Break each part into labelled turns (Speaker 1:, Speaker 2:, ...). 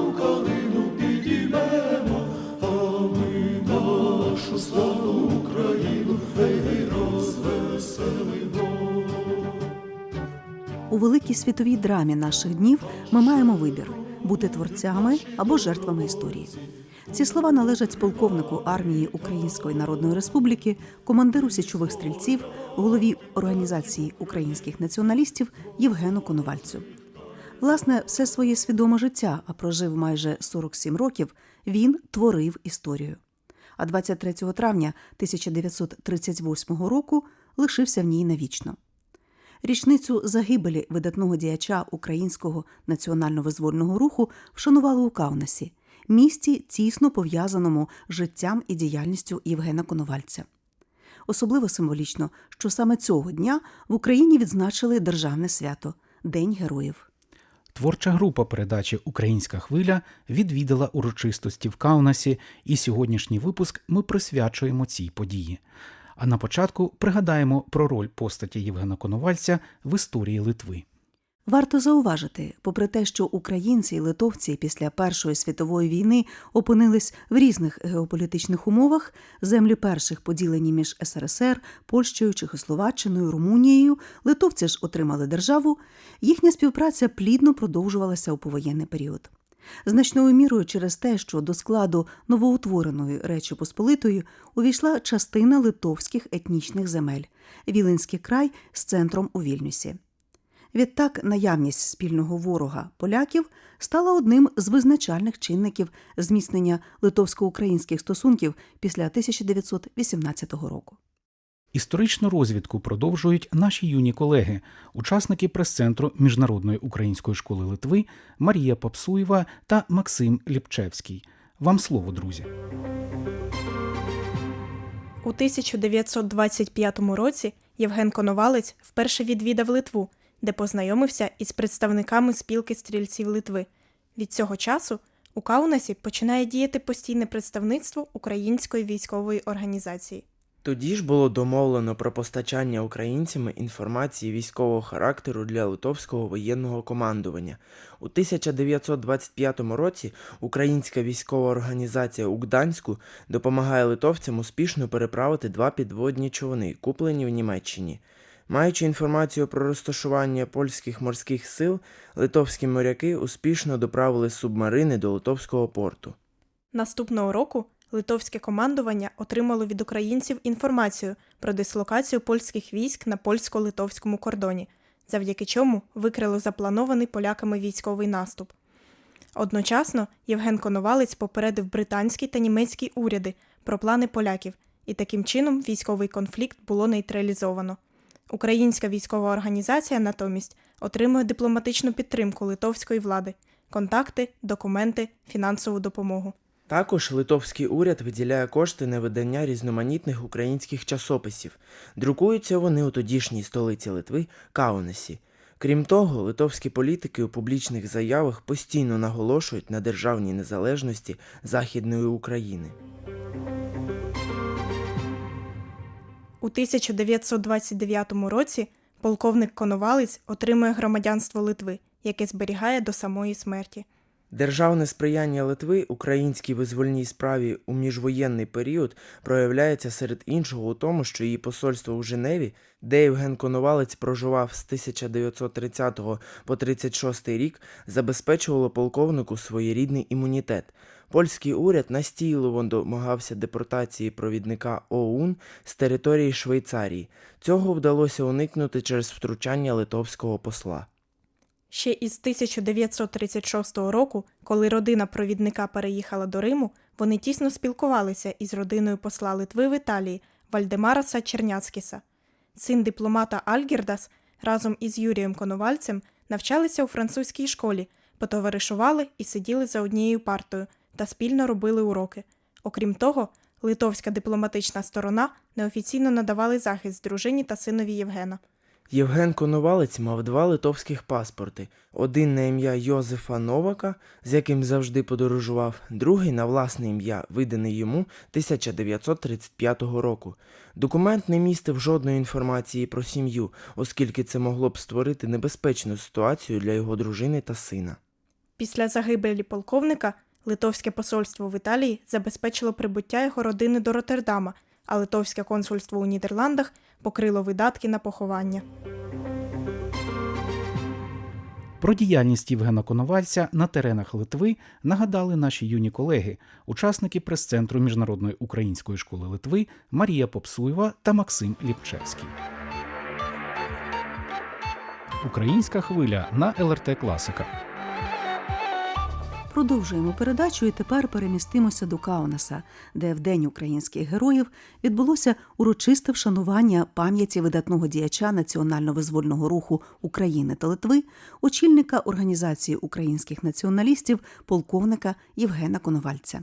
Speaker 1: Червону калину а ми нашу славну Україну гей.
Speaker 2: У великій світовій драмі наших днів ми маємо вибір бути творцями або жертвами історії. Ці слова належать полковнику армії Української Народної Республіки, командиру січових стрільців, голові організації українських націоналістів Євгену Коновальцю. Власне, все своє свідоме життя, а прожив майже 47 років, він творив історію. А 23 травня 1938 року лишився в ній навічно. Річницю загибелі видатного діяча українського національно-визвольного руху вшанували у Каунасі, місті, тісно пов'язаному з життям і діяльністю Євгена Коновальця. Особливо символічно, що саме цього дня в Україні відзначили державне свято День Героїв.
Speaker 3: Творча група передачі Українська хвиля відвідала урочистості в Каунасі, і сьогоднішній випуск ми присвячуємо цій події. А на початку пригадаємо про роль постаті Євгена Коновальця в історії Литви.
Speaker 2: Варто зауважити, попри те, що українці і литовці після Першої світової війни опинились в різних геополітичних умовах, землі перших поділені між СРСР, Польщею, Чехословаччиною, Румунією, литовці ж отримали державу, їхня співпраця плідно продовжувалася у повоєнний період. Значною мірою через те, що до складу новоутвореної Речі Посполитої увійшла частина литовських етнічних земель Віленський край з центром у Вільнюсі. Відтак, наявність спільного ворога поляків стала одним з визначальних чинників зміцнення литовсько-українських стосунків після 1918 року.
Speaker 3: Історичну розвідку продовжують наші юні колеги, учасники прес-центру Міжнародної української школи Литви Марія Попсуєва та Максим Ліпчевський. Вам слово, друзі.
Speaker 4: У 1925 році Євген Коновалець вперше відвідав Литву, де познайомився із представниками спілки стрільців Литви. Від цього часу у Каунасі починає діяти постійне представництво Української військової організації.
Speaker 5: Тоді ж було домовлено про постачання українцями інформації військового характеру для литовського воєнного командування. У 1925 році Українська військова організація у Гданську допомагає литовцям успішно переправити два підводні човни, куплені в Німеччині. Маючи інформацію про розташування польських морських сил, литовські моряки успішно доправили субмарини до литовського порту.
Speaker 4: Наступного року литовське командування отримало від українців інформацію про дислокацію польських військ на польсько-литовському кордоні, завдяки чому викрило запланований поляками військовий наступ. Одночасно Євген Коновалець попередив британський та німецький уряди про плани поляків, і таким чином військовий конфлікт було нейтралізовано. Українська військова організація натомість отримує дипломатичну підтримку литовської влади, контакти, документи, фінансову допомогу.
Speaker 5: Також литовський уряд виділяє кошти на видання різноманітних українських часописів. Друкуються вони у тодішній столиці Литви Каунасі. Крім того, литовські політики у публічних заявах постійно наголошують на державній незалежності Західної України.
Speaker 4: У 1929 році полковник Коновалець отримує громадянство Литви, яке зберігає до самої смерті.
Speaker 5: Державне сприяння Литви українській визвольній справі у міжвоєнний період проявляється серед іншого у тому, що її посольство у Женеві, де Євген Коновалець проживав з 1930 по 36 рік, забезпечувало полковнику своєрідний імунітет. Польський уряд настійливо домагався депортації провідника ОУН з території Швейцарії. Цього вдалося уникнути через втручання литовського посла.
Speaker 4: Ще із 1936 року, коли родина провідника переїхала до Риму, вони тісно спілкувалися із родиною посла Литви в Італії Вальдемараса Черняцкіса. Син дипломата Альгірдас разом із Юрієм Коновальцем навчалися у французькій школі, потоваришували і сиділи за однією партою та спільно робили уроки. Окрім того, литовська дипломатична сторона неофіційно надавали захист дружині та синові Євгена.
Speaker 5: Євген Коновалець мав два литовських паспорти: один на ім'я Йозефа Новака, з яким завжди подорожував, другий на власне ім'я, виданий йому 1935 року. Документ не містив жодної інформації про сім'ю, оскільки це могло б створити небезпечну ситуацію для його дружини та сина.
Speaker 4: Після загибелі полковника Литовське посольство в Італії забезпечило прибуття його родини до Роттердама, а Литовське консульство у Нідерландах покрило видатки на поховання.
Speaker 3: Про діяльність Євгена Коновальця на теренах Литви нагадали наші юні колеги, учасники прес-центру Міжнародної української школи Литви Марія Попсуєва та Максим Ліпчевський. Українська хвиля на ЛРТ Класика.
Speaker 2: Продовжуємо передачу і тепер перемістимося до Каунаса, де в День українських героїв відбулося урочисте вшанування пам'яті видатного діяча національно-визвольного руху України та Литви, очільника Організації українських націоналістів, полковника Євгена Коновальця.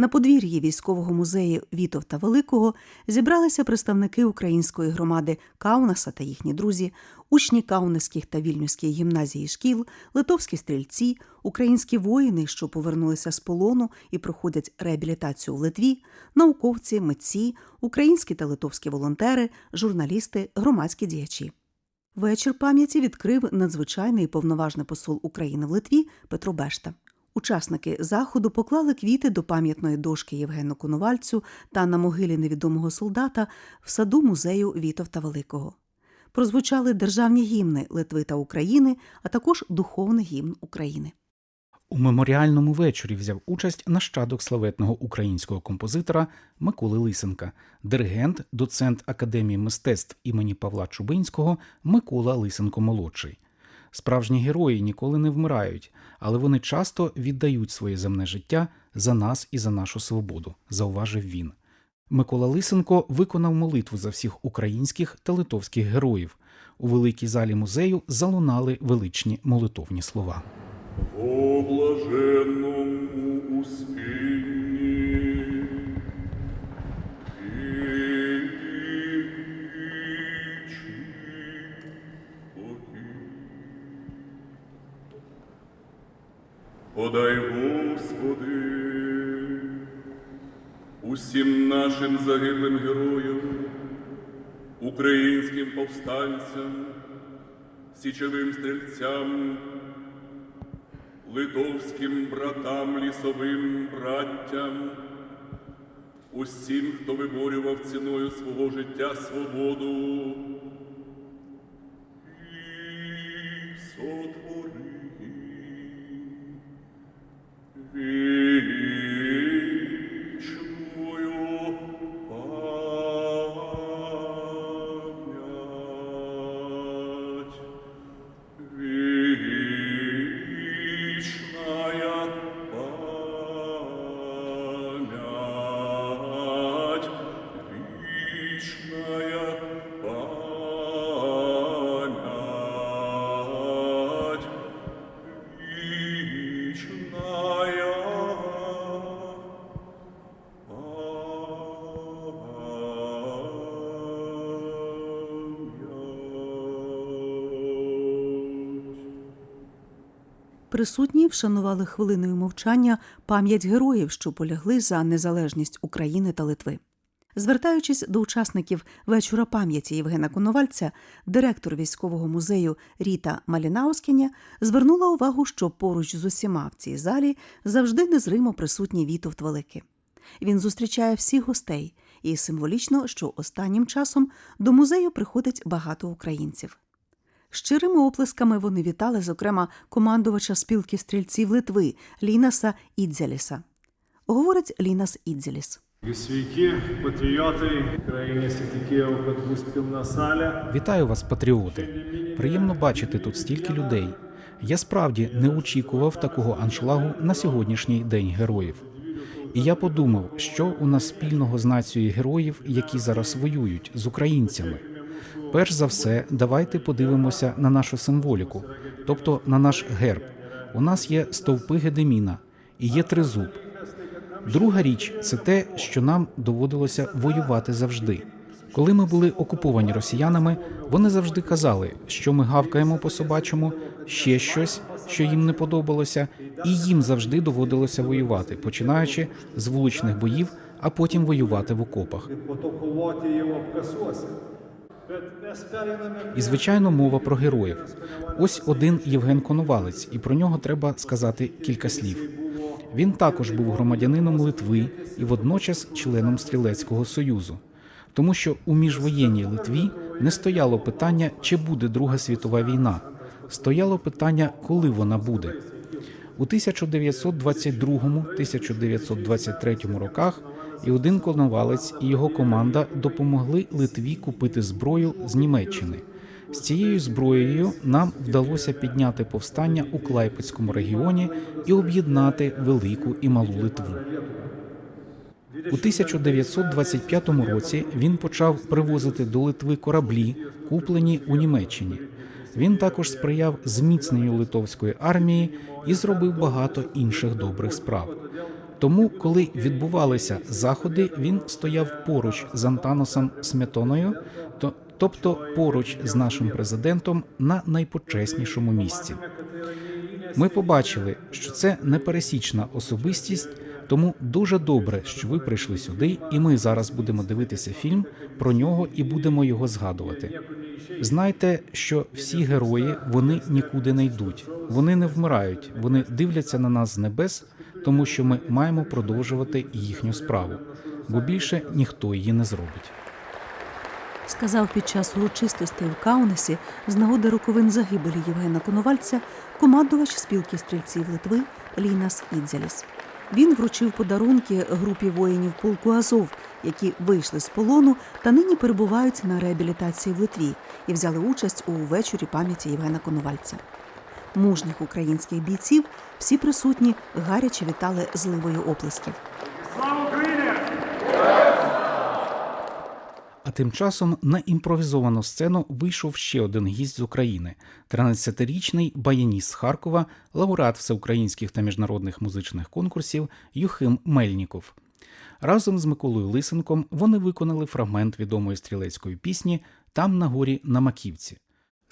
Speaker 2: На подвір'ї військового музею Вітовта Великого зібралися представники української громади Каунаса та їхні друзі, учні Каунаських та Вільнюських гімназії шкіл, литовські стрільці, українські воїни, що повернулися з полону і проходять реабілітацію в Литві, науковці, митці, українські та литовські волонтери, журналісти, громадські діячі. Вечір пам'яті відкрив надзвичайний і повноважний посол України в Литві Петро Бешта. Учасники заходу поклали квіти до пам'ятної дошки Євгену Коновальцю та на могилі невідомого солдата в саду музею Вітовта Великого. Прозвучали державні гімни Литви та України, а також духовний гімн України.
Speaker 3: У меморіальному вечорі взяв участь нащадок славетного українського композитора Миколи Лисенка, диригент, доцент Академії мистецтв імені Павла Чубинського Микола Лисенко молодший. Справжні герої ніколи не вмирають, але вони часто віддають своє земне життя за нас і за нашу свободу, зауважив він. Микола Лисенко виконав молитву за всіх українських та литовських героїв. У великій залі музею залунали величні молитовні слова.
Speaker 1: О блаженному успінні Подай, Господи, усім нашим загиблим героям, українським повстанцям, січовим стрільцям, литовським братам, лісовим браттям, усім, хто виборював ціною свого життя свободу і сотворив be
Speaker 2: Присутні вшанували хвилиною мовчання пам'ять героїв, що полягли за незалежність України та Литви. Звертаючись до учасників вечора пам'яті Євгена Коновальця, директор військового музею Ріта Малінаускіня звернула увагу, що поруч з усіма в цій залі завжди незримо присутній Вітовт Великий. Він зустрічає всіх гостей, і символічно, що останнім часом до музею приходить багато українців. Щирими оплесками вони вітали, зокрема, командувача спілки стрільців Литви Лінаса Ідзяліса. говорить Лінас Ідзеліс.
Speaker 6: Святі патріоти, країні pilna salė.
Speaker 3: Вітаю вас, патріоти! Приємно бачити тут стільки людей. Я справді не очікував такого аншлагу на сьогоднішній день героїв. І я подумав, що у нас спільного з нацією героїв, які зараз воюють з українцями. Перш за все, давайте подивимося на нашу символіку, тобто на наш герб. У нас є стовпи Гедеміна і є тризуб. Друга річ це те, що нам доводилося воювати завжди. Коли ми були окуповані росіянами, вони завжди казали, що ми гавкаємо по собачому, ще щось, що їм не подобалося, і їм завжди доводилося воювати, починаючи з вуличних боїв, а потім воювати в окопах. І звичайно, мова про героїв. Ось один Євген Коновалець, і про нього треба сказати кілька слів. Він також був громадянином Литви і водночас членом стрілецького союзу, тому що у міжвоєнній Литві не стояло питання, чи буде Друга світова війна. Стояло питання, коли вона буде. У 1922-1923 роках і один коновалець і його команда допомогли Литві купити зброю з Німеччини. З цією зброєю нам вдалося підняти повстання у Клайпецькому регіоні і об'єднати велику і малу Литву. У 1925 році він почав привозити до Литви кораблі, куплені у Німеччині. Він також сприяв зміцненню литовської армії і зробив багато інших добрих справ. Тому, коли відбувалися заходи, він стояв поруч з Антаносом Сметоною, то, тобто поруч з нашим президентом на найпочеснішому місці. Ми побачили, що це непересічна особистість, тому дуже добре, що ви прийшли сюди, і ми зараз будемо дивитися фільм про нього і будемо його згадувати. Знайте, що всі герої вони нікуди не йдуть, вони не вмирають, вони дивляться на нас з небес, тому що ми маємо продовжувати їхню справу, бо більше ніхто її не зробить.
Speaker 2: сказав під час урочистостей в Каунасі з нагоди роковин загибелі Євгена Коновальця командувач спілки стрільців Литви Лінас Ідзеліс. Він вручив подарунки групі воїнів полку Азов, які вийшли з полону та нині перебувають на реабілітації в Литві і взяли участь у вечорі пам'яті Євгена Коновальця. Мужніх українських бійців всі присутні гаряче вітали зливою оплесків.
Speaker 6: Слава Україні!
Speaker 3: А тим часом на імпровізовану сцену вийшов ще один гість з України: 13-річний баяніст з Харкова, лауреат всеукраїнських та міжнародних музичних конкурсів Юхим Мельніков. Разом з Миколою Лисенком вони виконали фрагмент відомої стрілецької пісні Там на горі на Маківці.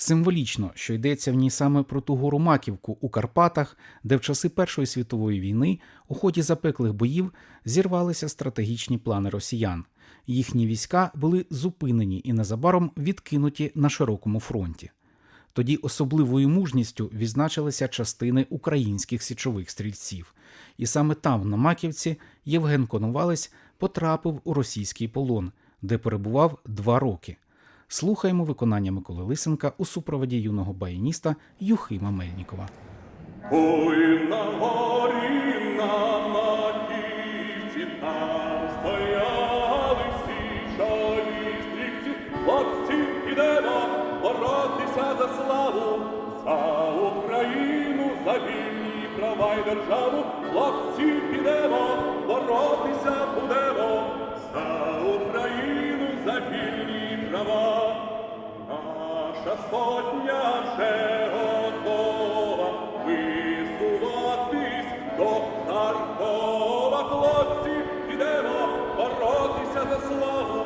Speaker 3: Символічно, що йдеться в ній саме про ту гору Маківку у Карпатах, де в часи Першої світової війни у ході запеклих боїв зірвалися стратегічні плани росіян. Їхні війська були зупинені і незабаром відкинуті на широкому фронті. Тоді особливою мужністю відзначилися частини українських січових стрільців. І саме там, на Маківці, Євген Коновалець потрапив у російський полон, де перебував два роки. Слухаємо виконання Миколи Лисенка у супроводі юного баяніста Юхима Мельнікова.
Speaker 1: Ой, на горі на маківці там стояли січові стрільці. Хлопці, ідемо боротися за славу, за Україну, за вільні права й державу. Хлопці, підемо, боротися будемо, за Україну, права. Наша сотня вже готова висуватись до Харкова. Хлопці, ідемо боротися за славу,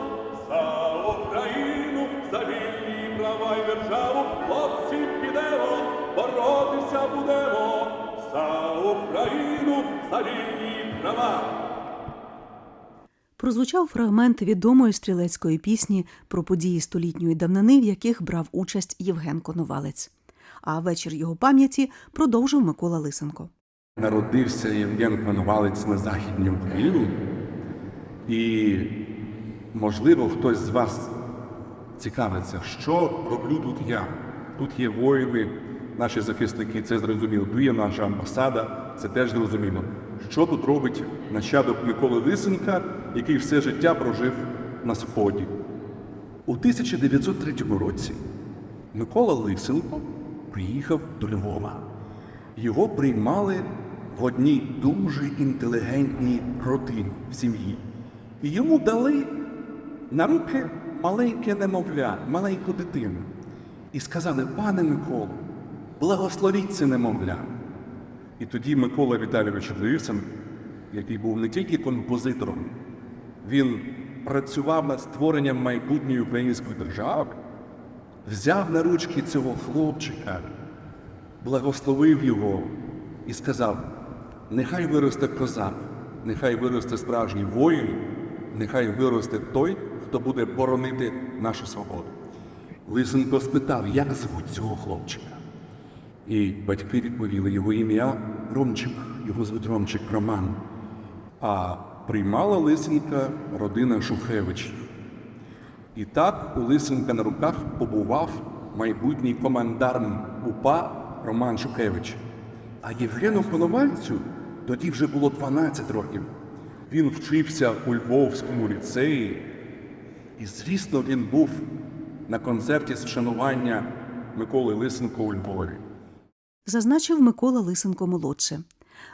Speaker 1: за Україну, за вільні права й державу. Хлопці, підемо, боротися будемо, за Україну, за вільні права.
Speaker 2: Прозвучав фрагмент відомої стрілецької пісні про події столітньої давнини, в яких брав участь Євген Коновалець. А вечір його пам'яті продовжив Микола Лисенко.
Speaker 7: Народився Євген Коновалець на Західній Україні. І, можливо, хтось з вас цікавиться, що роблю тут я. Тут є воїни, наші захисники, це зрозуміло. Тут є наша амбасада, це теж зрозуміло. Що тут робить нащадок Миколи Лисенка, який все життя прожив на Сході. У 1903 році Микола Лисенко приїхав до Львова. Його приймали в одній дуже інтелігентній родині в сім'ї. І йому дали на руки маленьке немовля, маленьку дитину. І сказали, пане Миколо, благословіть це немовля. І тоді Микола Віталійович Лисин, який був не тільки композитором, він працював над створенням майбутньої української держави, взяв на ручки цього хлопчика, благословив його і сказав: нехай виросте козак, нехай виросте справжній воїн, нехай виросте той, хто буде боронити нашу свободу. Лисенко спитав, як звуть цього хлопчика. І батьки відповіли його ім'я Ромчик, його звуть Ромчик Роман. А приймала Лисенка родина Шухевичів. І так у Лисенка на руках побував майбутній командарм УПА Роман Шухевич. А Євгену Коновальцю тоді вже було 12 років. Він вчився у Львовському ліцеї, і, звісно, він був на концерті з вшанування Миколи Лисенко у Львові.
Speaker 2: Зазначив Микола Лисенко молодше.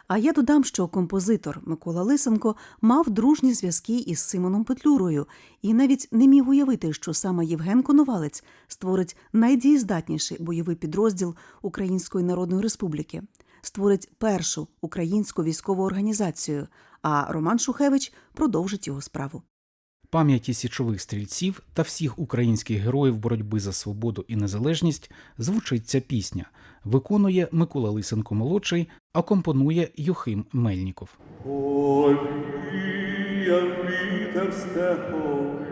Speaker 2: А я додам, що композитор Микола Лисенко мав дружні зв'язки із Симоном Петлюрою і навіть не міг уявити, що саме Євген Коновалець створить найдієздатніший бойовий підрозділ Української Народної Республіки, створить першу українську військову організацію, а Роман Шухевич продовжить його справу.
Speaker 3: Пам'яті січових стрільців та всіх українських героїв боротьби за свободу і незалежність звучить ця пісня. Виконує Микола Лисенко молодший, а компонує Юхим Мельніков.
Speaker 1: Повіяв вітер степовий,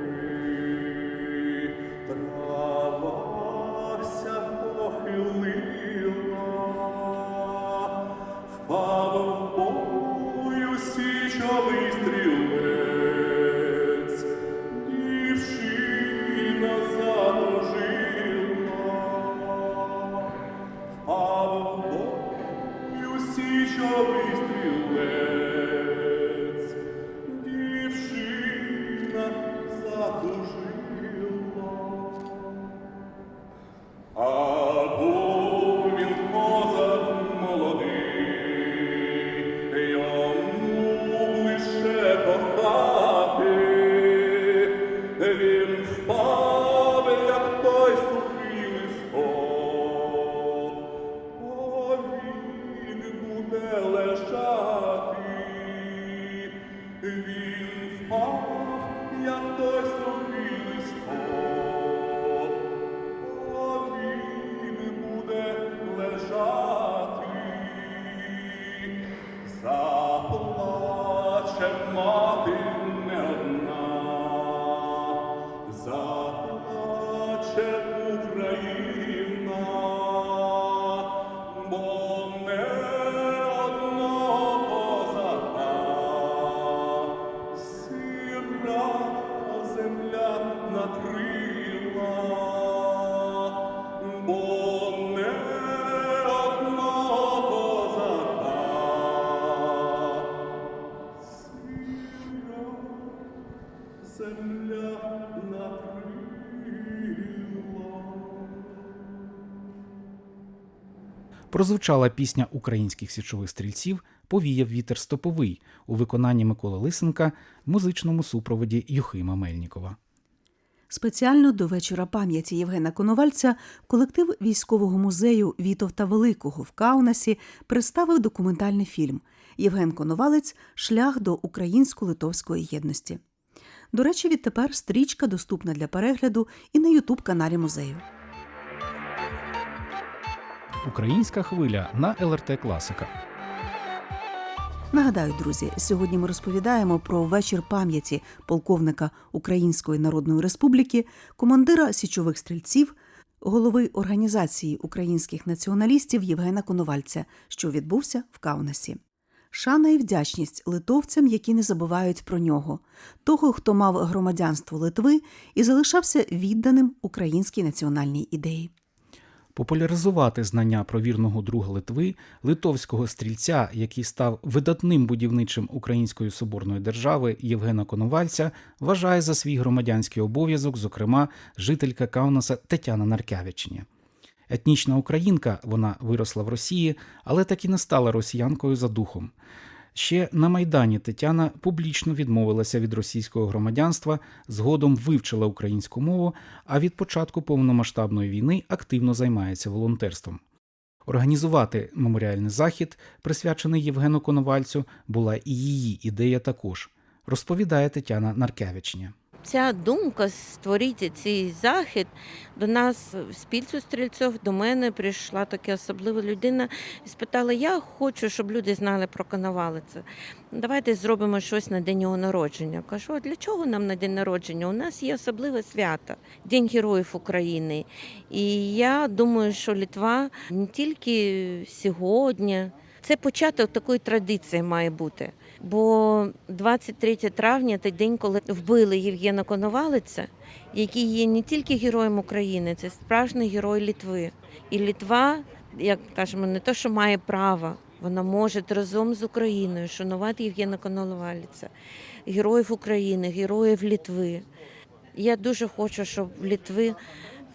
Speaker 1: земля накрила.
Speaker 3: Прозвучала пісня українських січових стрільців Повіяв вітер стоповий у виконанні Миколи Лисенка в музичному супроводі Юхима Мельнікова.
Speaker 2: Спеціально до вечора пам'яті Євгена Коновальця колектив військового музею Вітовта Великого в Каунасі представив документальний фільм Євген Коновалець Шлях до українсько-литовської єдності. До речі, відтепер стрічка доступна для перегляду і на Ютуб каналі музею.
Speaker 3: Українська хвиля на ЛРТ Класика.
Speaker 2: Нагадаю, друзі, сьогодні ми розповідаємо про вечір пам'яті полковника Української Народної Республіки, командира січових стрільців, голови організації українських націоналістів Євгена Коновальця, що відбувся в Каунасі. Шана і вдячність литовцям, які не забувають про нього, того, хто мав громадянство Литви і залишався відданим українській національній ідеї.
Speaker 3: популяризувати знання про вірного друга Литви, литовського стрільця, який став видатним будівничим Української соборної держави Євгена Коновальця, вважає за свій громадянський обов'язок, зокрема, жителька Каунаса Тетяна Наркявичня. Етнічна українка, вона виросла в Росії, але так і не стала росіянкою за духом. Ще на Майдані Тетяна публічно відмовилася від російського громадянства, згодом вивчила українську мову, а від початку повномасштабної війни активно займається волонтерством. Організувати меморіальний захід, присвячений Євгену Коновальцю, була і її ідея також, розповідає Тетяна Наркевичня.
Speaker 8: Ця думка створити цей захід до нас в спільцю стрільців, до мене прийшла така особлива людина і спитала: я хочу, щоб люди знали про Коновалиця. Давайте зробимо щось на день його народження. Кажу, а для чого нам на день народження? У нас є особливе свято День Героїв України. І я думаю, що Літва не тільки сьогодні. Це початок такої традиції має бути. Бо 23 травня це день, коли вбили Євгена Коновалиця, який є не тільки героєм України, це справжній герой Літви. І Літва, як кажемо, не то, що має право, вона може разом з Україною шанувати Євгена Коновалиця, героїв України, героїв Літви. Я дуже хочу, щоб в Літви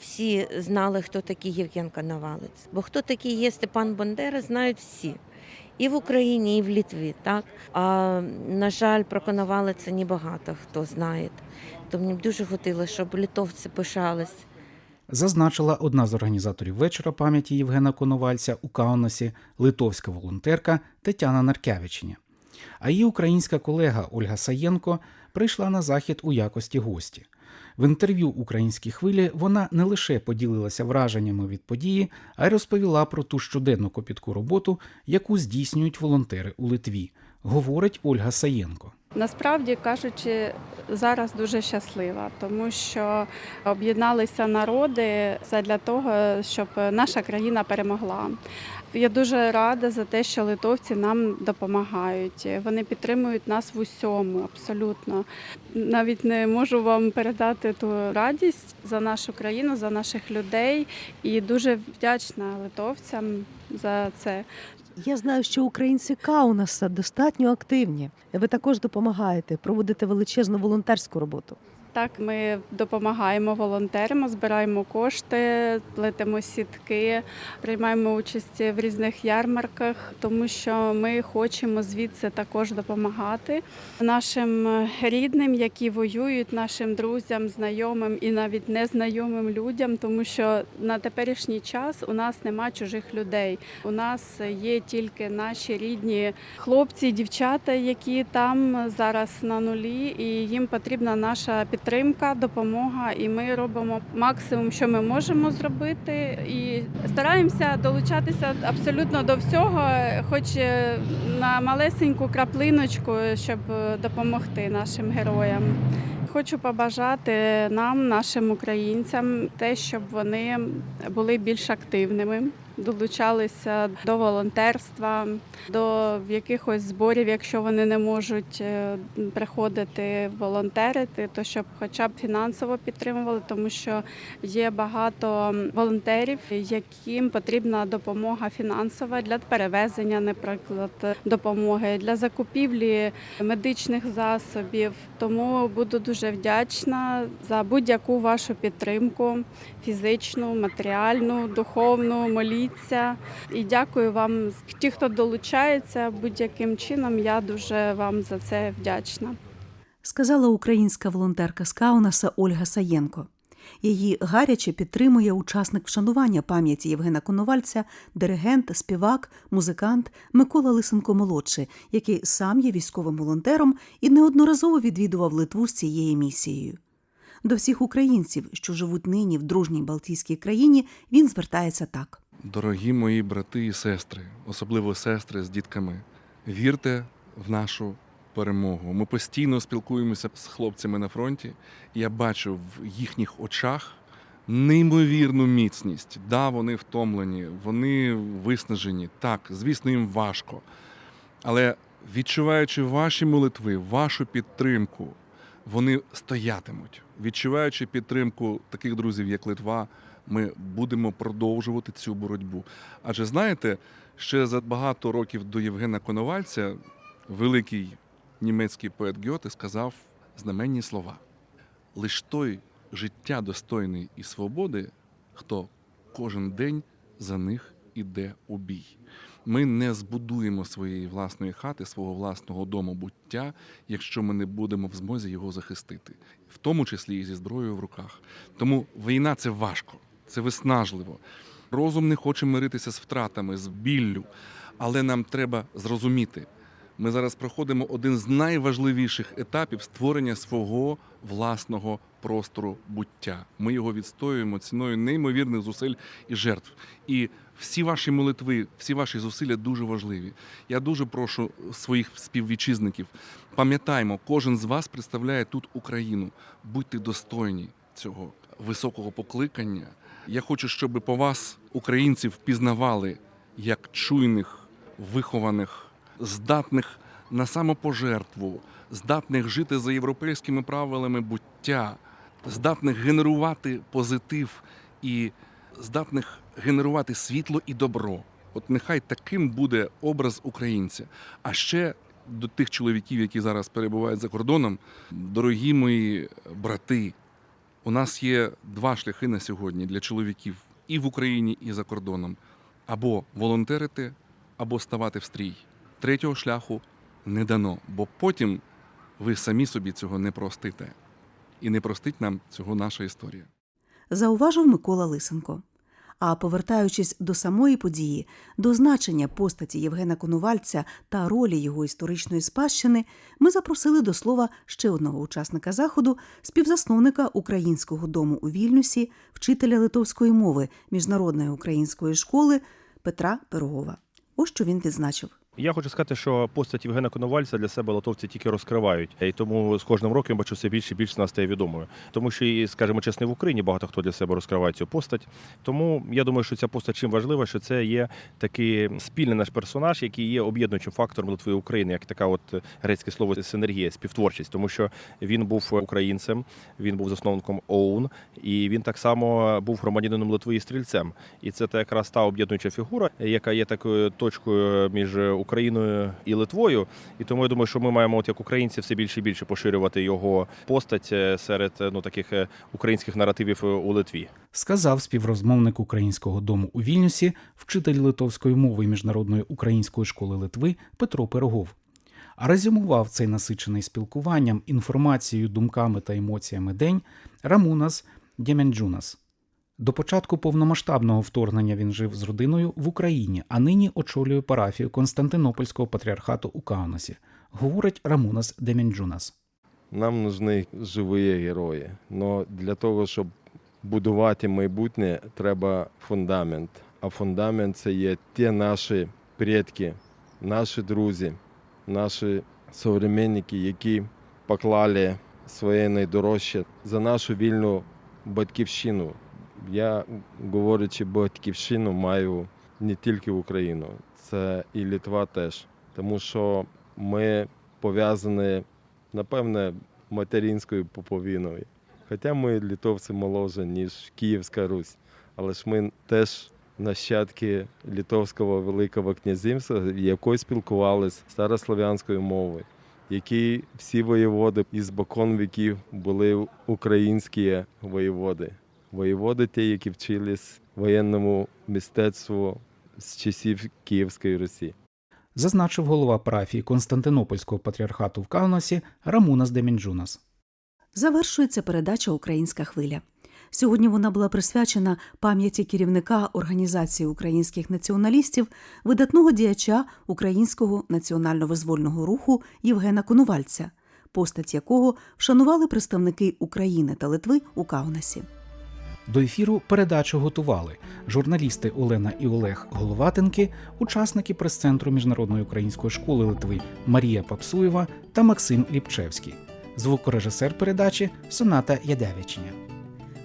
Speaker 8: всі знали, хто такий Євген Коновалець. Бо хто такий є Степан Бандера, знають всі. І в Україні, і в Літві, так? А на жаль, про Коновалиця небагато хто знає. То мені б дуже хотілося, щоб літовці пишались.
Speaker 3: зазначила одна з організаторів вечора пам'яті Євгена Коновальця у Каунасі, литовська волонтерка Тетяна Наркявичня. А її українська колега Ольга Саєнко прийшла на захід у якості гості. В інтерв'ю Українській хвилі вона не лише поділилася враженнями від події, а й розповіла про ту щоденну копітку роботу, яку здійснюють волонтери у Литві, говорить Ольга Саєнко.
Speaker 9: Насправді кажучи, зараз дуже щаслива, тому що об'єдналися народи для того, щоб наша країна перемогла. Я дуже рада за те, що литовці нам допомагають. Вони підтримують нас в усьому, абсолютно. Навіть не можу вам передати ту радість за нашу країну, за наших людей, і дуже вдячна литовцям за це.
Speaker 10: Я знаю, що українці Каунаса достатньо активні. Ви також допомагаєте, проводите величезну волонтерську роботу.
Speaker 9: Так, ми допомагаємо волонтерам, збираємо кошти, плетемо сітки, приймаємо участь в різних ярмарках, тому що ми хочемо звідси також допомагати нашим рідним, які воюють, нашим друзям, знайомим і навіть незнайомим людям, тому що на теперішній час у нас нема чужих людей. У нас є тільки наші рідні хлопці, дівчата, які там зараз на нулі, і їм потрібна наша підтримка, допомога. І ми робимо максимум, що ми можемо зробити, і стараємося долучатися абсолютно до всього, хоч е, на малесеньку краплиночку, щоб е, допомогти нашим героям. Хочу побажати нам, нашим українцям, те, щоб вони були більш активними, долучалися до волонтерства, до якихось зборів, якщо вони не можуть е, приходити волонтерити, то щоб хоча б фінансово підтримували, тому що є багато волонтерів, яким потрібна допомога фінансова для перевезення, наприклад, допомоги для закупівлі медичних засобів. Тому буду дуже вдячна за будь-яку вашу підтримку фізичну, матеріальну, духовну, моліться. І дякую вам, ті, хто долучається будь-яким чином. Я дуже вам за це вдячна.
Speaker 2: сказала українська волонтерка з Каунаса Ольга Саєнко. Її гаряче підтримує учасник вшанування пам'яті Євгена Коновальця, диригент, співак, музикант Микола Лисенко молодший, який сам є військовим волонтером і неодноразово відвідував Литву з цією місією. До всіх українців, що живуть нині в дружній Балтійській країні, він звертається так.
Speaker 7: Дорогі мої брати і сестри, особливо сестри з дітками, вірте в нашу перемогу. Ми постійно спілкуємося з хлопцями на фронті. і Я бачу в їхніх очах неймовірну міцність. Да, вони втомлені, вони виснажені. Так, звісно, їм важко. Але відчуваючи ваші молитви, вашу підтримку, вони стоятимуть. Відчуваючи підтримку таких друзів, як Литва, ми будемо продовжувати цю боротьбу. Адже знаєте, ще за багато років до Євгена Коновальця великий німецький поет Гьоте сказав знаменні слова: лиш той життя достойний і свободи, хто кожен день за них іде у бій. Ми не збудуємо своєї власної хати, свого власного дому буття, якщо ми не будемо в змозі його захистити, в тому числі і зі зброєю в руках. Тому війна це важко, це виснажливо. Розум не хоче миритися з втратами, з біллю, але нам треба зрозуміти. Ми зараз проходимо один з найважливіших етапів створення свого власного простору буття. Ми його відстоюємо ціною неймовірних зусиль і жертв. І всі ваші молитви, всі ваші зусилля дуже важливі. Я дуже прошу своїх співвітчизників. Пам'ятаймо, кожен з вас представляє тут Україну. Будьте достойні цього високого покликання. Я хочу, щоб по вас, українців, впізнавали як чуйних, вихованих, здатних на самопожертву, здатних жити за європейськими правилами буття, здатних генерувати позитив і здатних генерувати світло і добро. От нехай таким буде образ українця. А ще до тих чоловіків, які зараз перебувають за кордоном, дорогі мої брати, у нас є два шляхи на сьогодні для чоловіків і в Україні, і за кордоном: або волонтерити, або ставати в стрій. Третього шляху не дано, бо потім ви самі собі цього не простите. І не простить нам цього наша історія.
Speaker 2: зауважив Микола Лисенко. А повертаючись до самої події, до значення постаті Євгена Конувальця та ролі його історичної спадщини, ми запросили до слова ще одного учасника заходу, співзасновника українського дому у Вільнюсі, вчителя литовської мови міжнародної української школи Петра Пирогова. Ось що він відзначив.
Speaker 11: Я хочу сказати, що постать Євгена Коновальця для себе литовці тільки розкривають, і тому з кожним роком бачу все більше і більше вона стає відомою. Тому що і, скажімо чесно, в Україні багато хто для себе розкриває цю постать. Тому я думаю, що ця постать чим важлива, що це є такий спільний наш персонаж, який є об'єднуючим фактором Литви України, як така, от грецьке слово синергія, співтворчість, тому що він був українцем, він був засновником ОУН, і він так само був громадянином Литви і стрільцем. І це та якраз та об'єднуюча фігура, яка є такою точкою між Україною і Литвою. І тому я думаю, що ми маємо, от як українці, все більше і більше поширювати його постать е, серед е, ну таких е, українських наративів у Литві.
Speaker 3: сказав співрозмовник українського дому у Вільнюсі, вчитель литовської мови міжнародної української школи Литви Петро Пирогов. А резюмував цей насичений спілкуванням, інформацією, думками та емоціями день Рамунас Дєменджунас. До початку повномасштабного вторгнення він жив з родиною в Україні, а нині очолює парафію Константинопольського патріархату у Каунасі, говорить Рамунас Деменджунас.
Speaker 12: Нам нужны живі герої. Но для того, щоб будувати майбутнє, треба фундамент. А фундамент це є ті наші предки, наші друзі, наші современники, які поклали своє найдорожче за нашу вільну батьківщину. Я, говорячи батьківщину, маю не тільки Україну, це і Литва теж. Тому що ми пов'язані, напевне, материнською поповиною. Хоча ми литовці моложе, ніж Київська Русь, але ж ми теж нащадки Литовського Великого князівства, якою спілкувалися старослов'янською мовою, які всі воєводи із бокон віків були українські воєводи. Воєводи ті, які вчились воєнному мистецтву з часів Київської Русі.
Speaker 3: зазначив голова парафії Константинопольського патріархату в Каунасі Рамунас Демінджунас.
Speaker 2: Завершується передача Українська хвиля. Сьогодні вона була присвячена пам'яті керівника Організації українських націоналістів, видатного діяча українського національно-визвольного руху Євгена Конувальця, постать якого вшанували представники України та Литви у Каунасі.
Speaker 3: До ефіру передачу готували журналісти Олена і Олег Головатенки, учасники прес-центру Міжнародної української школи Литви Марія Папсуєва та Максим Ліпчевський, звукорежисер передачі Соната Ядевичня.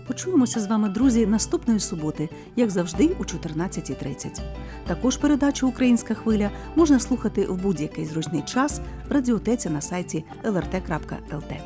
Speaker 2: Почуємося з вами, друзі, наступної суботи, як завжди, у 14.30. Також передачу Українська хвиля можна слухати в будь-який зручний час в радіотеці на сайті lrt.lt.